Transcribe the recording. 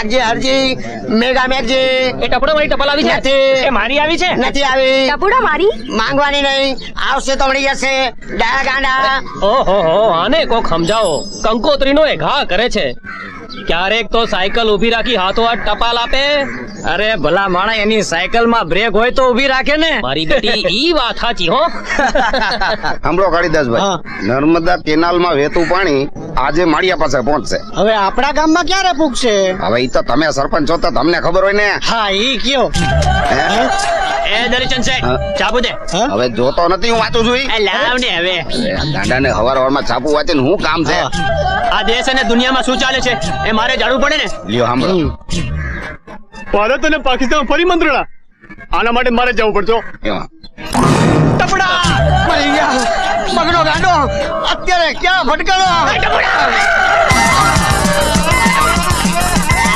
હરજી હરજી મેગા મેરજી એ ટપડો મારી ટપલ આવી છે. એ મારી આવી છે? નથી આવી. ટપડો મારી? માંગવાની નહીં. આવશે તો મળી જશે. ડાયા ગાંડા. ઓહો હો આને કોક સમજાવો. કંકોત્રીનો એ ઘા કરે છે. ક્યારેક તો સાયકલ ઊભી રાખી હાથો હાથ ટપાલ આપે. અરે ભલા માણા એની સાયકલમાં બ્રેક હોય તો ઊભી રાખે ને. મારી બેટી ઈ વાત સાચી હો. હમળો કાળીદાસભાઈ. નર્મદા કેનાલમાં વહેતું પાણી આજે માળિયા પાસે પહોંચશે. હવે આપણા ગામમાં ક્યારે પૂગશે? હવે ઈ તો તમે સરપંચ છો તો તમને ખબર હોય ને. હા ઈ કયો? એ દરીચંદ છે. ચાપુ દે. હવે જોતો નથી હું વાંચું છું લાવ ને હવે. અરે, ને હવાર હવારમાં છાપું વાંચીને હું કામ છે? આ દેશ અને દુનિયામાં શું ચાલે છે એ મારે જાણવું પડે ને. લ્યો સાંભળો. ભારત અને પાકિસ્તાન ફરી મંત્રણા. આના માટે મારે જવું પડશે અત્યારે ક્યાં ભટકાણો?